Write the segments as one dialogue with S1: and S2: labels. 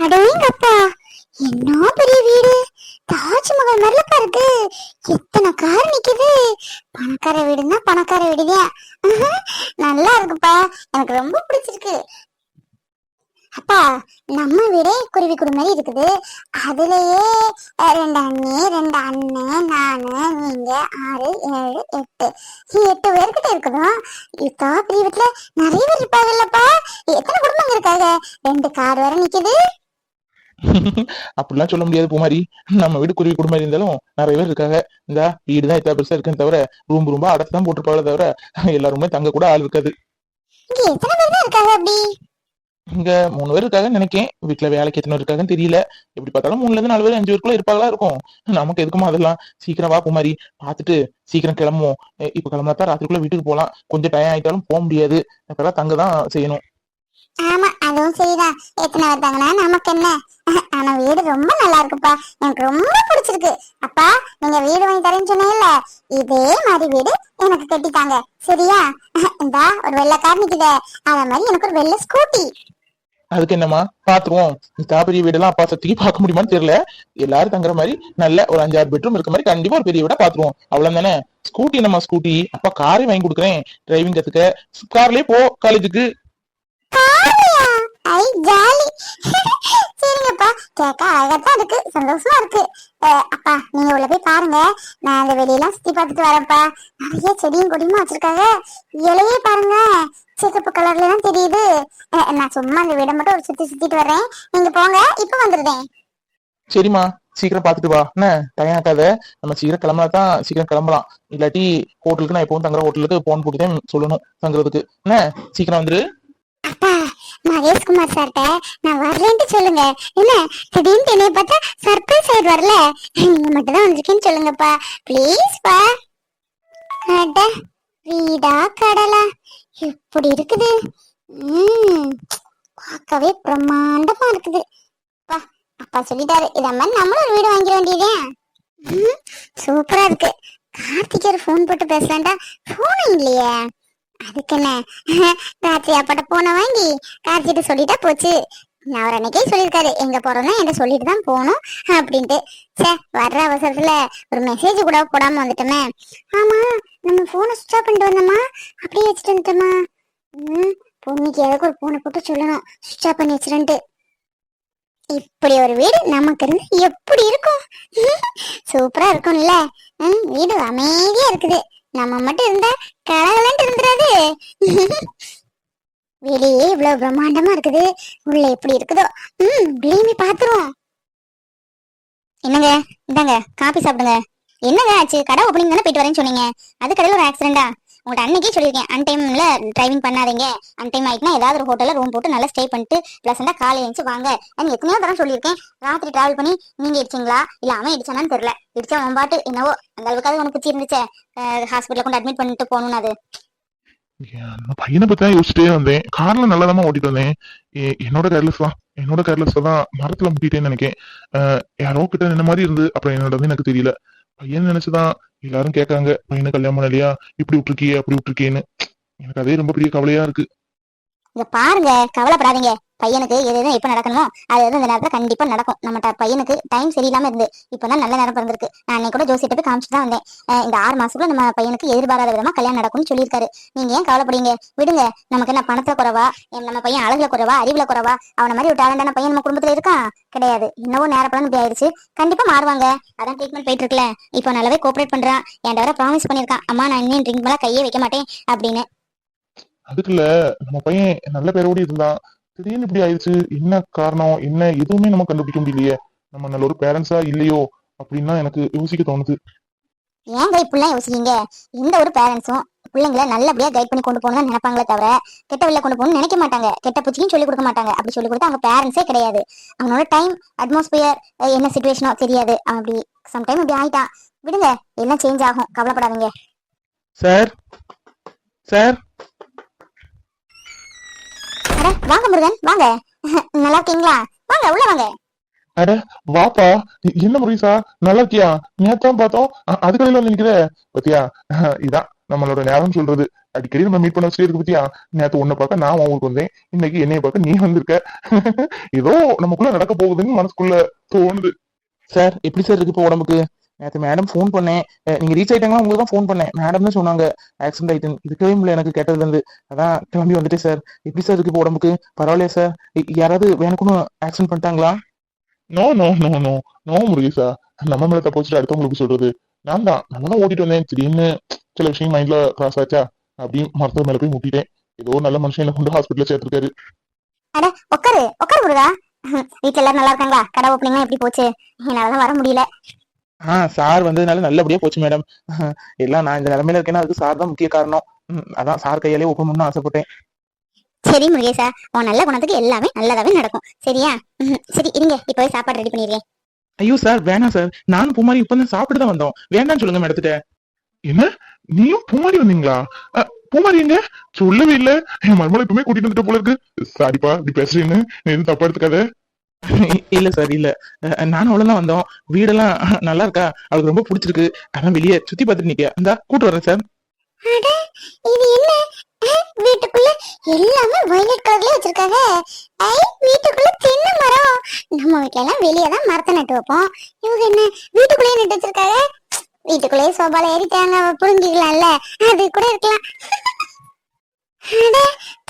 S1: அடேங்கப்பா என்ன பெரிய வீடு? தாஜ்மஹால் மாதிரிலப்பா இருக்கு. எத்தனை கார் நிக்குது. பணக்கார வீடுன்னா பணக்கார வீடுதான் நல்லா இருக்குப்பா. எனக்கு ரொம்ப பிடிச்சிருக்கு. அப்பா நம்ம வீடே குருவி கூடு மாதிரி இருக்குது. அதுலயே ரெண்டு அண்ணி ரெண்டு அண்ணன் நானு நீங்க ஆறு ஏழு எட்டு. எட்டு பேர்கிட்ட இருக்குதோம் இப்போ பெரிய வீட்டுல நிறைய பேர் இருப்பாங்கல்லப்பா. எத்தனை குடும்பங்க இருக்காங்க? ரெண்டு கார் வர நிக்குது.
S2: அப்படிலாம் சொல்ல முடியாது பூமாரி. நம்ம வீடு குருவி குடும்பம் இருந்தாலும் நிறைய பேர் இருக்காங்க. இந்த வீடு தான் இத்தனை பெருசா இருக்குன்னு தவிர ரூம் ரூம்பா அடைச்சு தான் போட்டிருப்பாங்களே தவிர எல்லாருமே தங்க கூட ஆள் இருக்காது.
S1: இங்க இருக்காங்க
S2: மூணு பேர் இருக்காங்கன்னு நினைக்கேன். வீட்டுல வேலைக்கு எத்தனை இருக்காங்கன்னு தெரியல. எப்படி பார்த்தாலும் மூணுல இருந்து நாலு பேர் அஞ்சு பேருக்குள்ள இருப்பாங்களா இருக்கும். நமக்கு எதுக்குமா அதெல்லாம்? சீக்கிரம் வா பூமாரி. பார்த்துட்டு சீக்கிரம் கிளம்புவோம். இப்ப கிளம்புனா தான் ராத்திரிக்குள்ள வீட்டுக்கு போகலாம். கொஞ்சம் டயம் ஆயிட்டாலும் போக முடியாது. இப்பெல்லாம் தங்க தான் செய்யணும்.
S1: ஆமா அதுவும் சரிதான். எத்தனை பேர் நமக்கு என்ன? ஆனா வீடு ரொம்ப நல்லா இருக்குப்பா. எனக்கு ரொம்ப பிடிச்சிருக்கு. அப்பா நீங்க வீடு வாங்கி தரேன்னு சொன்னீங்கல்ல? இதே மாதிரி வீடு எனக்கு கட்டித்தாங்க சரியா? இந்தா ஒரு வெள்ளை கார் நிக்குதே. அத மாதிரி எனக்கு ஒரு வெள்ளை ஸ்கூட்டி
S2: அதுக்கு என்னமா பாத்துருவோம். இந்த பெரிய வீடெல்லாம் அப்பா சக்திக்கு பார்க்க முடியுமான்னு தெரியல. எல்லாரும் தங்குற மாதிரி நல்ல ஒரு அஞ்சாறு பெட்ரூம் இருக்க மாதிரி கண்டிப்பா ஒரு பெரிய வீடா பாத்துருவோம். அவ்வளவு தானே? ஸ்கூட்டி நம்ம ஸ்கூட்டி அப்பா காரே வாங்கி கொடுக்குறேன். டிரைவிங் கத்துக்க. கார்லயே போ காலேஜுக்கு
S1: ஐ ஜாலி. சரிங்கப்பா. கேட்க அழகாத்தான் இருக்கு. சந்தோஷமா இருக்கு. அஹ், அப்பா நீங்க உள்ள போய் பாருங்க. நான் அந்த வெளியெல்லாம் சுத்தி பார்த்துட்டு வரேன்ப்பா. நிறைய செடியும் கொடியுமா வச்சிருக்காங்க. இலையே பாருங்க. சிகப்பு கலர்ல தான் தெரியுது. அஹ், நான் சும்மா அந்த வீடை மட்டும் ஒரு சுத்தி சுத்திட்டு வரேன் நீங்க போங்க. இப்ப வந்துருதேன்
S2: சரிம்மா. சீக்கிரம் பாத்துட்டு வா. என்ன? டயம் ஆக்காத நம்ம சீக்கிரம் கிளம்பினா தான் சீக்கிரம் கிளம்பலாம். இல்லாட்டி ஹோட்டலுக்கு நான் எப்பவும் தங்குற ஹோட்டலுக்கு போன் போட்டு தான் சொல்லணும் தங்குறதுக்கு. என்ன? சீக்கிரம் வந்துரு.
S1: மகேஷ்குமார் சார்ட்ட நான் வரலன்ட்டு சொல்லுங்க. என்ன? திடீர்னு என்னைய பார்த்தா சர்ப்ரைஸ் ஆயிடுவார்ல? நீங்க மட்டும் தான் வந்திருக்கேன்னு சொல்லுங்கப்பா. ப்ளீஸ் பா. அட வீடா கடலா. எப்படி இருக்குது. ம் பார்க்கவே பிரம்மாண்டமா இருக்குது. பா அப்பா சொல்லிட்டாரு. இத மாதிரி நம்மளும் ஒரு வீடு வாங்கிட வேண்டியதே. சூப்பரா இருக்கு. கார்த்திகர் ஃபோன் போட்டு பேசலாம்டா. ஃபோனும் இல்லையே. அதுக்கென்ன? ராத்திரி அப்பாட்ட போன வாங்கி கார்த்திட்டு சொல்லிட்டா போச்சு. நான் அவர் அன்னைக்கே சொல்லியிருக்காரு எங்க போறோம்னா என்கிட்ட சொல்லிட்டு தான் போகணும் அப்படின்ட்டு. சே வர்ற அவசரத்துல ஒரு மெசேஜ் கூட போடாம வந்துட்டோமே. ஆமா நம்ம போனை சுவிச் ஆஃப் பண்ணிட்டு வந்தோமா? அப்படியே வச்சுட்டு வந்துட்டோமா? ம் பொண்ணுக்கு ஏதாவது ஒரு போனை போட்டு சொல்லணும். சுவிச் ஆஃப் பண்ணி வச்சிருன்ட்டு. இப்படி ஒரு வீடு நமக்கு இருந்து எப்படி இருக்கும்? சூப்பரா இருக்கும்ல. வீடு அமைதியா இருக்குது. நம்ம மட்டும் இருந்தா கலகலன்ட்டு இருந்துடாது வெளியே இவ்வளவு பிரம்மாண்டமா இருக்குது. உள்ள எப்படி இருக்குதோ. ம் உள்ளேயுமே பாத்துருவோம். என்னங்க? இந்தாங்க காபி சாப்பிடுங்க. என்னங்க ஆச்சு? கடை ஓப்பனிங் தானே போயிட்டு வரேன்னு சொன்னீங்க. அது கடையில் ஒரு ஆக்சிடென்டா உங்கள்ட்ட அன்னைக்கே சொல்லியிருக்கேன் அன் டைம்ல டிரைவிங் பண்ணாதீங்க. அன் டைம் ஆயிட்டுனா ஏதாவது ஒரு ஹோட்டல்ல ரூம் போட்டு நல்லா ஸ்டே பண்ணிட்டு பிளஸண்டா காலை எழுந்து வாங்க. நான் எத்தனையோ தரம் சொல்லியிருக்கேன் ராத்திரி டிராவல் பண்ணி நீங்க இடிச்சிங்களா? இல்ல அவன் இடிச்சானான்னு தெரியல. இடிச்சா அவன் பாட்டு என்னவோ அந்த அளவுக்காவது உனக்கு பிடிச்சி இருந்துச்சே ஹாஸ்பிட்டல் கொண்டு அட்மிட் பண்ணிட்டு போகணும்னு அது.
S3: பையனை பத்தி தான் யோசிச்சுட்டே வந்தேன். கார்ல நல்லா ஓட்டிட்டு வந்தேன். என்னோட கேர்லெஸ் தான். என்னோட கேர்லெஸ் தான் மரத்துல முட்டிட்டேன்னு நினைக்கேன். யாரோ கிட்ட என்ன மாதிரி இருந்து அப்புறம் என்னோட எனக்கு தெரியல. பையன் நினைச்சுதான் எல்லாரும் கேட்காங்க பையனை கல்யாணம் பண்ணலையா? இப்படி விட்டுருக்கியே அப்படி விட்டுருக்கேன்னு எனக்கு அதே ரொம்ப பெரிய கவலையா இருக்கு.
S1: இத பாருங்க கவலைப்படாதீங்க. பையனுக்கு எது எதுவும் எப்ப நடக்கணுமோ அது எதுவும் இந்த நேரத்தில் கண்டிப்பா நடக்கும். நம்ம பையனுக்கு டைம் சரியில்லாமல் இருந்து. இப்போ தான் நல்ல நேரம் பிறந்திருக்கு. நான் அன்னைக்கு கூட ஜோசிட்டு போய் காமிச்சு தான் வந்தேன். இந்த ஆறு மாசத்துக்குள்ள நம்ம பையனுக்கு எதிர்பாராத விதமாக கல்யாணம் நடக்கும்னு சொல்லியிருக்காரு. நீங்க ஏன் கவலைப்படுங்க விடுங்க. நமக்கு என்ன பணத்தில் குறைவா? நம்ம பையன் அழகுல குறைவா? அறிவுல குறைவா? அவனை மாதிரி ஒரு டேலண்டான பையன் நம்ம குடும்பத்துல இருக்கான்? கிடையாது. இன்னமும் நேரப்படம் இப்படி ஆயிடுச்சு. கண்டிப்பா மாறுவாங்க. அதான் ட்ரீட்மெண்ட் போயிட்டு இருக்குல்ல. இப்போ நல்லாவே கோஆப்ரேட் பண்றான். என்கிட்ட வர ப்ராமிஸ் பண்ணிருக்கான் அம்மா நான் இன்னும் ட்ரிங்க் மேல கையே வைக்க மாட்டேன் அப்படின்னு.
S3: அதுக்குள்ள நம்ம பையன் நல்ல பேரோடி இருந்தான். திடீர்னு இப்படி ஆயிடுச்சு. என்ன காரணம்? என்ன? எதுவுமே நம்ம கண்டுபிடிக்க முடியலையே. நம்ம நல்ல ஒரு பேரண்ட்ஸா இல்லையோ? அப்படின்னு எனக்கு யோசிக்க தோணுது.
S1: ஏங்க இப்படிலாம் யோசிக்கிறீங்க? எந்த ஒரு பேரண்ட்ஸும் பிள்ளைங்களை நல்லபடியா கைட் பண்ணி கொண்டு போகணும்னு நினைப்பாங்களே தவிர கெட்ட வழியில கொண்டு போகணும்னு நினைக்க மாட்டாங்க. கெட்ட பூச்சிக்கும் சொல்லி கொடுக்க மாட்டாங்க. அப்படி சொல்லி கொடுத்தா அவங்க பேரண்ட்ஸே கிடையாது. அவனோட டைம் அட்மாஸ்பியர் என்ன சுச்சுவேஷனோ தெரியாது. அவன் அப்படி சம்டைம் இப்படி ஆயிட்டான். விடுங்க. எல்லாம் சேஞ்ச் ஆகும். கவலைப்படாதீங்க.
S2: சார் சார்
S1: அட வாங்க முருகன் வாங்க. நல்லா இருக்கீங்களா? வாங்க உள்ள வாங்க.
S3: வாப்பா. எ- என்ன முறைசா நல்லா இருக்கியா? நேத்தான் பார்த்தோம். அ- அது கடையில வந்து நிக்கிற. பத்தியா? இதான் நம்மளோட நேரம் சொல்றது. அடிக்கடி நம்ம மீட் பண்ண வச்சுட்டே இருக்கு பத்தியா? நேத்து உன்னை பார்க்க நான் உன் ஊருக்கு வந்தேன். இன்னைக்கு என்னைய பார்க்க நீ வந்திருக்க. ஏதோ நமக்குள்ள நடக்க போகுதுன்னு மனசுக்குள்ள தோணுது.
S2: சார் எப்படி சார் இருக்கு இப்போ உடம்புக்கு? நேற்று மேடம் ஃபோன் பண்ணேன். நீங்க ரீச் ஆயிட்டாங்களா? உங்களுக்கு தான் ஃபோன் பண்ணேன். மேடம் தான் சொன்னாங்க ஆக்சிடென்ட் ஆயிட்டுன்னு இருக்கவே முடியல எனக்கு கேட்டதுல இருந்து அதான் கிளம்பி வந்துட்டேன் சார் எப்படி சார் இருக்கு இப்போ உடம்புக்கு? பரவாயில்லையா சார் யாராவது வேணுக்குன்னு ஆக்சிடென்ட் பண்ணிட்டாங்களா?
S3: No no no no no முருகேசா நம்ம மேல தப்பு வச்சுட்டு அடுத்தவங்களுக்கு சொல்றது. நான் தான். நல்லா தான் ஓட்டிட்டு வந்தேன். திடீர்னு சில விஷயம் மைண்ட்ல கிராஸ் ஆச்சா? அப்படியே மருத்துவர் மேல போய் முட்டிட்டேன். ஏதோ நல்ல மனுஷன் கொண்டு ஹாஸ்பிட்டல்ல சேர்த்திருக்காரு.
S1: அட உட்காரு உட்காரு முருகா. வீட்டுல எல்லாரும் நல்லா இருக்காங்களா? கடை ஓப்பனிங்லாம் எப்படி போச்சு? என்னாலதான் வர முடியல.
S2: ஆ சார் வந்ததுனால நல்லபடியா போச்சு மேடம் எல்லாம் நான் இந்த நிலைமையில இருக்கேன்னா அதுக்கு சார் தான் முக்கிய காரணம். அதான் சார் கையாலே ஓப்பன் பண்ணணும்னு ஆசைப்பட்டேன்.
S1: சரி முருகேசா. உன் நல்ல குணத்துக்கு எல்லாமே நல்லதாவே நடக்கும். சரியா? சரி இருங்க. இப்பவே சாப்பாடு ரெடி பண்ணிடுறேன்.
S2: ஐயோ சார் வேணாம் சார். நானும் பூமாரி இப்போ தான் சாப்பிட்டு தான் வந்தோம். வேண்டாம்னு சொல்லுங்க மேடத்திட்ட
S3: என்ன? நீயும் பூமாரி வந்தீங்களா? பூமாரி எங்க? சொல்லவே இல்ல. என் மருமலை எப்பவுமே கூட்டிட்டு வந்துட்டு போல இருக்கு. சாரிப்பா இப்படி பேசுறேன்னு. நீ எதுவும் தப்பா எடுத்துக்காத.
S2: இல்ல சார் இல்ல. நானும் அவ்வளவுதான் வந்தோம். வீடெல்லாம் நல்லா இருக்கா? அவளுக்கு ரொம்ப பிடிச்சிருக்கு. அதான் வெளியே சுத்தி பார்த்துட்டு நிக்க அந்த கூட்டு வரேன் சார்
S1: இது என்ன? வீட்டுக்குள்ள எல்லாமே வயலட் கலர்ல வச்சிருக்காங்க. ஐ வீட்டுக்குள்ள தென்னை மரம். நம்ம வீட்ல எல்லாம் வெளியே தான் மரத்தை நட்டு வைப்போம். இவங்க என்ன வீட்டுக்குள்ளேயே நட்டு வச்சிருக்காங்க? வீட்டுக்குள்ளேயே சோபால ஏறி தேங்காய் புரிஞ்சிக்கலாம்ல அது கூட இருக்கலாம்.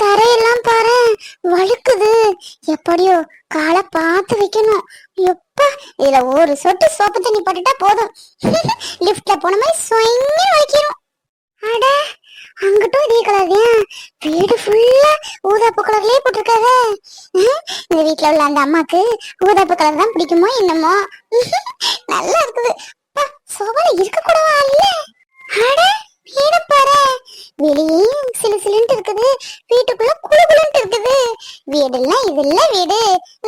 S1: தரையெல்லாம் பாரு. வழுக்குது. எப்படியோ காலை பார்த்து வைக்கணும். எப்பா இதுல ஒரு சொட்டு சோப்பு தண்ணி போட்டுட்டா போதும். லிஃப்ட்ல போன மாதிரி சொங்கி வலிக்கிறோம் அட அங்கிட்டும் இதே கலர் வீடு ஃபுல்லா ஊதாப்பு கலர்லயே போட்டிருக்காங்க இந்த வீட்ல உள்ள அந்த அம்மாக்கு ஊதாப்பு கலர் தான் பிடிக்குமோ என்னமோ. நல்லா இருக்குது. அப்பா, சோபால இருக்க கூடவா இல்ல? அட வீடு பாரு. வெளியே சிலு சிலுன்ட்டு இருக்குது. வீட்டுக்குள்ள குளு குளுன்ட்டு இருக்குது. வீடுலாம் இது இல்ல வீடு.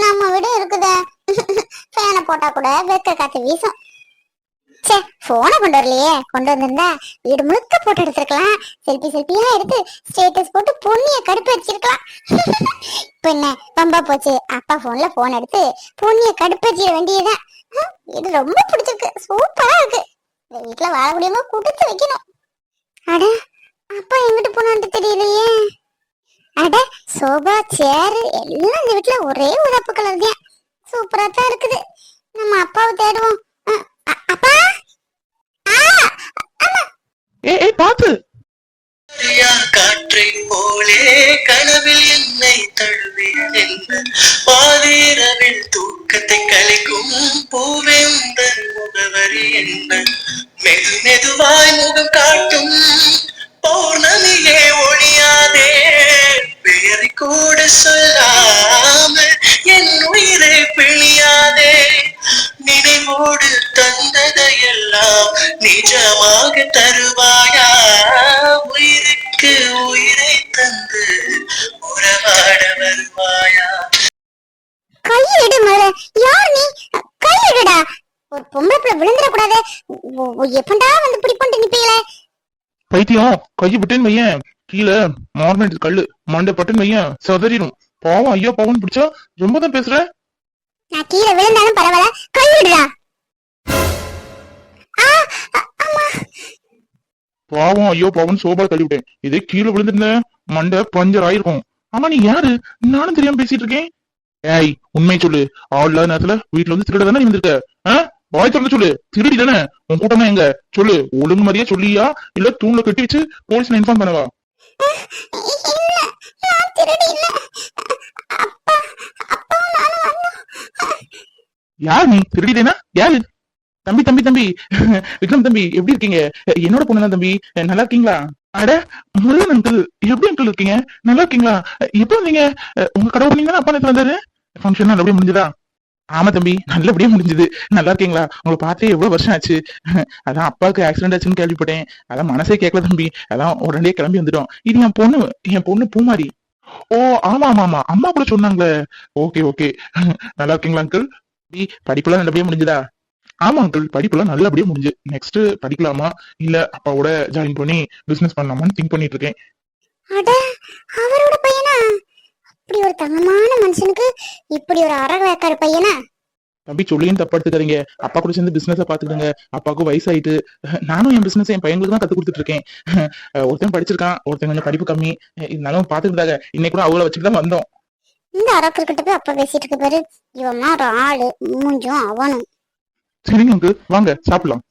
S1: நம்ம வீடு இருக்குதா. ஃபேனை போட்டா கூட வெக்க காத்து வீசும். ச்சே போனை கொண்டு வரலையே. கொண்டு வந்திருந்தா வீடு முழுக்க போட்டு எடுத்திருக்கலாம். செல்ஃபி செல்ஃபியா எடுத்து ஸ்டேட்டஸ் போட்டு பொண்ணிய கடுப்பு வச்சிருக்கலாம் இப்ப என்ன? பம்பா போச்சு. அப்பா போன்ல போன் எடுத்து பொண்ணிய கடுப்பு வச்சிட வேண்டியதுதான். இது ரொம்ப பிடிச்சிருக்கு. சூப்பரா இருக்கு. இந்த வீட்டுல வாழக்கூடியவங்க கொடுத்து வைக்கணும். அட அப்பா எங்கிட்டு போனான்ட்டு தெரியலையே. அட சோபா சேர் எல்லாம் இந்த வீட்டுல ஒரே உதப்பு கலர் தான். சூப்பரா தான் இருக்குது. நம்ம அப்பாவை தேடுவோம். அப்பா? ஆ
S2: ஏ ஏ பாத்து.
S4: காற்றைப் போலே கனவில் என்னை தழுவியது என்ன பாதிரவில் தூக்கத்தை கலைக்கும் பூவேந்தன் முகவரி என்ன மெது மெதுவாய் முகம் காட்டும் பௌர்ணமியே ஒழியாதே. வேறு கூட சொல்லாமல் என் உயிரை பிழியாதே. நினைவோடு தந்ததையெல்லாம் நிஜமாக தருவாயா? உயிருக்கு உயிரை தந்து உறவாட வருவாய்?
S1: எப்பண்டா வந்து நிப்பீங்களே?
S2: பைத்தியம் கையை விட்டேன்னு வையேன். கீழே மார்மெண்ட் கல்லு. மண்டை பட்டுன்னு வையேன். சதறிடும். பாவம் ஐயோ பாவம்னு பிடிச்சா ரொம்ப தான் பேசுற.
S1: நான் கீழே விழுந்தாலும் பரவாயில்ல. அ- அம்மா.
S2: பாவம் ஐயோ பாவம்னு சோபால தள்ளி விட்டேன். இதே கீழே விழுந்திருந்தேன். மண்டை பஞ்சர் ஆயிருக்கும். ஆமா நீ யாரு? நானும் தெரியாம பேசிட்டு இருக்கேன். ஏய் உண்மை சொல்லு. ஆள் இல்லாத நேரத்துல வீட்டுல வந்து திருட தானே வந்திருக்க? வாய் திறந்து சொல்லு. திருடி தானே உன் கூட்டமா எங்க? சொல்லு. ஒழுங்கு மாதிரியே சொல்லியா? இல்ல தூண்ல கட்டி வச்சு போலீஸ்ல இன்ஃபார்ம் பண்ணவா?
S1: இல்ல நான் திருடி
S2: யார் நீ? திருடிதேனா யாரு? தம்பி தம்பி தம்பி. விக்ரம் தம்பி எப்படி இருக்கீங்க? என்னோட பொண்ணு தான் தம்பி. நல்லா இருக்கீங்களா? அட முருகன் அங்கிள் எப்படி அங்கிள் இருக்கீங்க? நல்லா இருக்கீங்களா? எப்போ வந்தீங்க? உங்க கடை நீங்க அப்பா நேத்து வந்தாரு ஃபங்க்ஷன் அப்படியே முடிஞ்சதா? ஆமா தம்பி நல்லபடியா முடிஞ்சது. நல்லா இருக்கீங்களா? உங்களை பார்த்தே எவ்வளவு வருஷம் ஆச்சு. அதான் அப்பாவுக்கு ஆக்சிடென்ட் ஆச்சுன்னு கேள்விப்பட்டேன். அதான் மனசே கேட்கல தம்பி. அதான் உடனே கிளம்பி வந்துட்டோம். இது என் பொண்ணு என் பொண்ணு பூமாரி. ஓ ஆமா ஆமா ஆமா. அம்மா கூட சொன்னாங்களே. Okay okay. நல்லா இருக்கீங்களா அங்கிள் தம்பி படிப்புலாம் நல்லபடியா முடிஞ்சதா? ஆமா அங்கிள் படிப்புலாம் நல்லபடியா முடிஞ்சு. நெக்ஸ்ட் படிக்கலாமா? இல்ல அப்பாவோட ஜாயின் பண்ணி பிசினஸ் பண்ணலாமான்னு திங்க் பண்ணிட்டு இருக்கேன்.
S1: அவரோட பையனா? இப்படி ஒரு தங்கமான மனுஷனுக்கு இப்படி ஒரு அரக வேக்காடு பையனா?
S2: தம்பி சொல்லியும் தப்பா எடுத்துக்காதீங்க அப்பா கூட சேர்ந்து பிசினஸ பாத்துக்கிடுங்க அப்பாவுக்கும் வயசாயிட்டு. நானும் என் பிசினஸ் என் பையங்களுக்கு தான் கத்து கொடுத்துட்டு இருக்கேன் ஒருத்தன் படிச்சிருக்கான் ஒருத்தன் கொஞ்சம் படிப்பு கம்மி. இருந்தாலும் பாத்துக்கிட்டாங்க இன்னைக்கு கூட அவங்கள வச்சுட்டு தான் வந்தோம்.
S1: இந்த அரக்கர்கிட்ட போய் அப்பா பேசிட்டு இருக்க பாரு. இவன் ஒரு ஆளு. மூஞ்சும் அவனும்.
S3: சரிங்க வாங்க சாப்பிடலாம்.